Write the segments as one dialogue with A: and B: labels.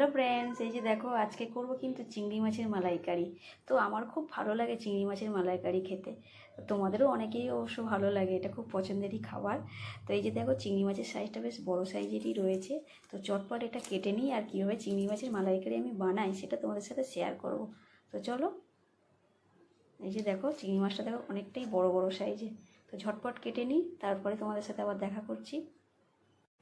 A: Hello friends এই যে দেখো, আজকে করব কিন্তু চিংড়ি মাছের মালাইকারি। তো আমার খুব ভালো লাগে চিংড়ি মাছের মালাইকারি খেতে। তোমাদেরও অনেকেই অবশ্য ভালো লাগে, এটা খুব পছন্দেরই খাবার। তো এই যে দেখো, চিংড়ি মাছের সাইজটা বেশ বড় সাইজেরই রয়েছে। তো চটপট এটা কেটে নিই আর কীভাবে চিংড়ি মাছের মালাইকারি আমি বানাই সেটা তোমাদের সাথে শেয়ার করব। তো চলো, এই যে দেখো, চিংড়ি মাছটা দেখো অনেকটাই বড় বড় সাইজে তো ঝটপট কেটে নিই, তারপরে তোমাদের সাথে আবার দেখা করছি।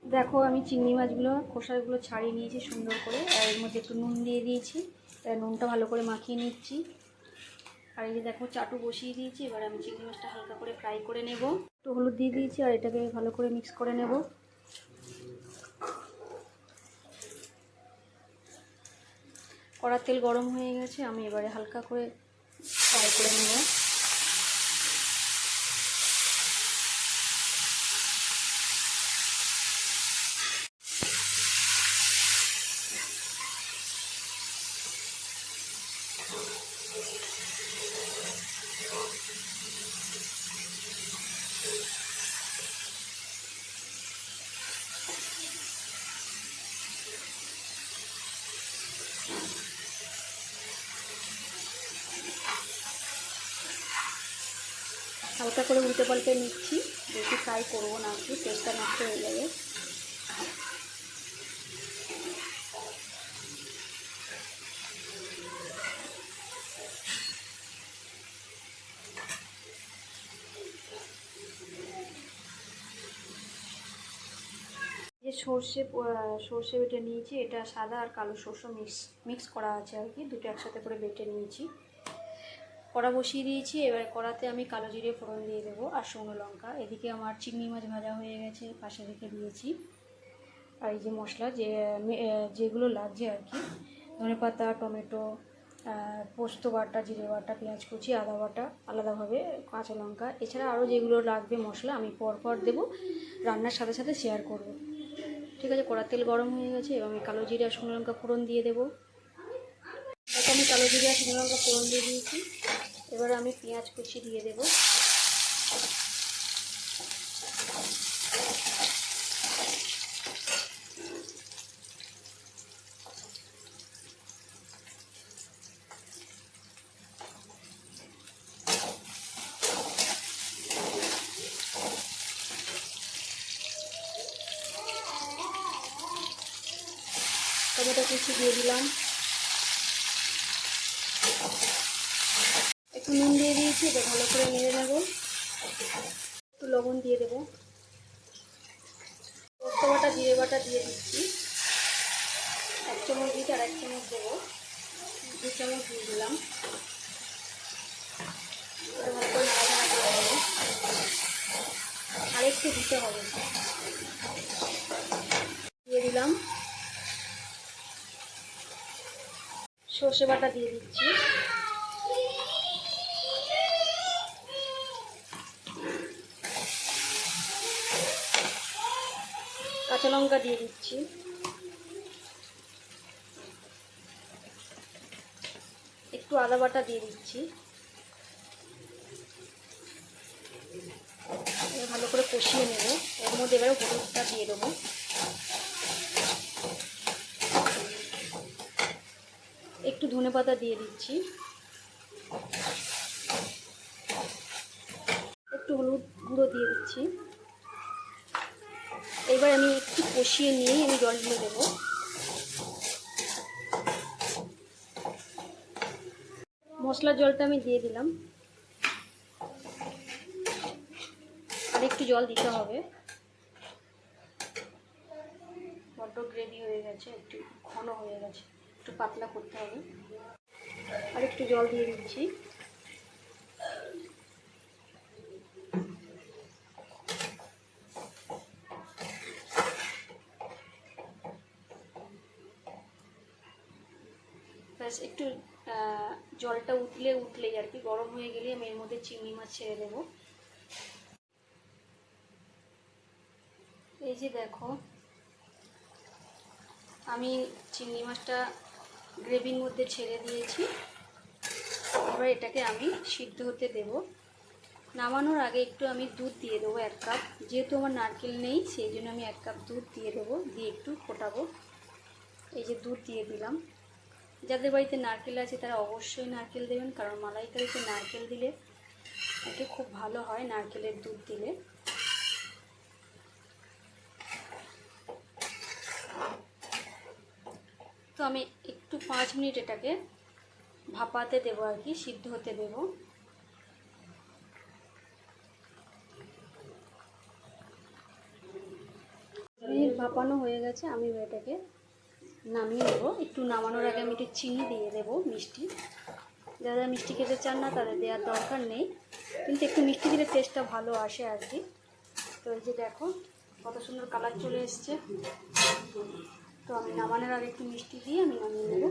A: দেখো, আমি চিংড়ি মাছগুলো, খোসাগুলো ছাড়িয়ে নিয়েছি সুন্দর করে, আর এর মধ্যে একটু নুন দিয়ে দিয়েছি। নুনটা ভালো করে মাখিয়ে নিচ্ছি। আর এই যে দেখো, চাটু বসিয়ে দিয়েছি, এবার আমি চিংড়ি মাছটা হালকা করে ফ্রাই করে নেব। একটু হলুদ দিয়ে দিয়েছি, আর এটাকে ভালো করে মিক্স করে নেব। কড়ার তেল গরম হয়ে গেছে, আমি এবারে হালকা করে ফ্রাই করে নেব। হালকা করে উল্টে পাল্টে নিচ্ছি। বেশি ফ্রাই করব না কি টেস্টটা নষ্ট হয়ে যাবে। যে সর্ষে সর্ষে বেটে নিয়েছি, এটা সাদা আর কালো সর্ষে মিক্স মিক্স করা আছে আর কি। দুটো একসাথে করে বেটে নিয়েছি। কড়া বসিয়ে দিয়েছি, এবার কড়াতে আমি কালো জিরে ফোড়ন দিয়ে দেবো আর শুকনো লঙ্কা। এদিকে আমার চিংড়ি মাছ ভাজা হয়ে গেছে, পাশে রেখে দিয়েছি। আর এই যে মশলা, যে যেগুলো লাগছে আর কি, ধনে পাতা, টমেটো পোস্ত বাটা, জিরে বাটা, পেঁয়াজ কুচি, আদা বাটা, আলাদাভাবে কাঁচা লঙ্কা, এছাড়া আরও যেগুলো লাগবে মশলা আমি পরপর দেবো, রান্নার সাথে সাথে শেয়ার করব। ঠিক আছে, কড়ার তেল গরম হয়ে গেছে এবং আমি কালো জিরে আর শুকনো লঙ্কা ফোড়ন দিয়ে দেবো। আমি কালো জিরে আর শুকনো লঙ্কা ফোড়ন দিয়ে দিয়েছি। এবার আমি পেঁয়াজ কুচি দিয়ে দেবো। টমেটো কুচি দিয়ে দিলাম একটু নুন দিয়ে দিয়েছি এটা ভালো করে নেড়ে নেব। একটু লবণ দিয়ে দেবো। পোস্ত বাটা জিরে বাটা দিয়ে দিচ্ছি। এক চামচ দিতে আর এক চামচ দেবো। দু চামচ দিয়ে দিলাম। ভালো করে দেবো আর একটু দিতে হবে। দিয়ে দিলাম। সর্ষে বাটা দিয়ে দিচ্ছি। কাঁচা লঙ্কা দিয়ে দিচ্ছি। একটু আদা বাটা দিয়ে দিচ্ছি। ভালো করে কষিয়ে নেব। এর মধ্যে এবারে হলুদটা দিয়ে দেবো। একটু ধনে পাতা দিয়ে দিচ্ছি। একটু হলুদ গুঁড়ো দিয়ে দিচ্ছি। এবার আমি একটু কষিয়ে নিয়েই আমি জল দিয়ে দেবো। মশলার জলটা আমি দিয়ে দিলাম। আর একটু জল দিতে হবে। বড্ড গ্রেভি হয়ে গেছে, একটু ঘন হয়ে গেছে, একটু পাতলা করতে হবে। আর একটু জল দিয়ে দিচ্ছি। একটু জলটা উতলে উঠলেই আর কি, গরম হয়ে গেলে আমি এর মধ্যে চিংড়ি মাছ ছেড়ে দেবো। এই যে দেখো, আমি চিংড়ি মাছটা গ্রেভির মধ্যে ছেড়ে দিয়েছি। এবার এটাকে আমি সিদ্ধ হতে দেব। নামানোর আগে একটু আমি দুধ দিয়ে দেবো, এক কাপ। যেহেতু আমার নারকেল নেই, সেই জন্য আমি এক কাপ দুধ দিয়ে দেবো, দিয়ে একটু ফোটাবো। এই যে দুধ দিয়ে দিলাম। যাদের বাড়িতে নারকেল আছে তারা অবশ্যই নারকেল দেবেন, কারণ মালাইকারিতে নারকেল দিলে এটি খুব ভালো হয় নারকেলের দুধ দিলে। তো আমি একটু পাঁচ মিনিট এটাকে ভাপাতে দেবো আর কি, সিদ্ধ হতে দেবো। ভাপানো হয়ে গেছে, আমি এটাকে নামিয়ে নেব। একটু নামানোর আগে আমি একটু চিনি দিয়ে দেবো মিষ্টি। যারা মিষ্টি খেতে চান না, তাদের দেওয়ার দরকার নেই। কিন্তু একটু মিষ্টি দিলে টেস্টটা ভালো আসে আর কি। তো এই যে দেখো, কত সুন্দর কালার চলে এসছে। তো আমি নামানোর আগে একটু মিষ্টি দিয়ে আমি নামিয়ে নেব।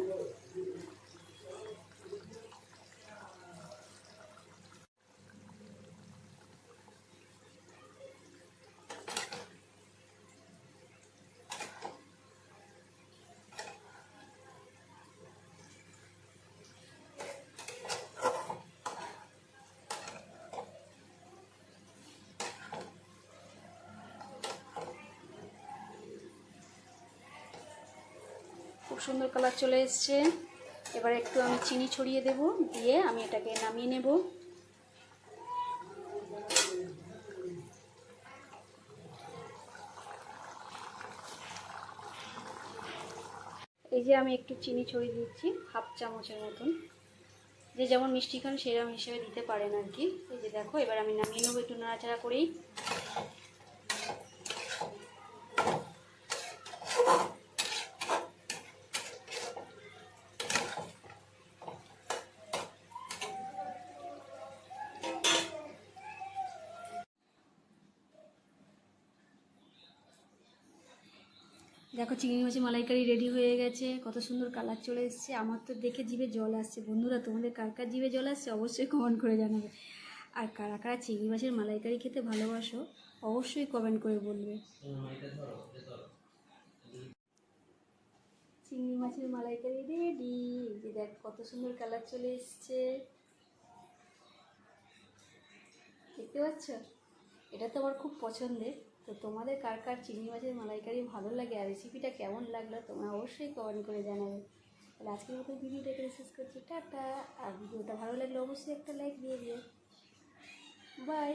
A: খুব সুন্দর কালার চলে এসছে। এবার একটু আমি চিনি ছড়িয়ে দেব, দিয়ে আমি এটাকে নামিয়ে নেব। এই যে আমি একটু চিনি ছড়িয়ে দিচ্ছি, হাফ চামচের মতন। যে যেমন মিষ্টি খান সেরকম হিসেবে দিতে পারেন আর কি। এই যে দেখো, এবার আমি নামিয়ে নেব, একটু নাড়াচাড়া করেই। দেখো, চিংড়ি মাছের মালাইকারি রেডি হয়ে গেছে। কত সুন্দর কালার চলে এসছে। আমার তো দেখে জিভে জল আসছে। বন্ধুরা, তোমাদের কার কার জিভে জল আসছে অবশ্যই কমেন্ট করে জানাবে। আর কারা কারা চিংড়ি মাছের মালাইকারি খেতে ভালোবাসো, অবশ্যই কমেন্ট করে বলবে। চিংড়ি মাছের মালাইকারি রেডি যে দেখ, কত সুন্দর কালার চলে এসছে। দেখতে পাচ্ছ? এটা তো আমার খুব পছন্দের। তো তোমাদের কার কার চিংড়ি মাছের মালাইকারি ভালো লাগে আর রেসিপিটা কেমন লাগল তোমরা অবশ্যই কমেন্ট করে জানাবে। তাহলে আজকের মতো ভিডিওটা এখানে শেষ করছি। টাটা। আর ভিডিওটা ভালো লাগলে অবশ্যই একটা লাইক দিয়ে দিও। বাই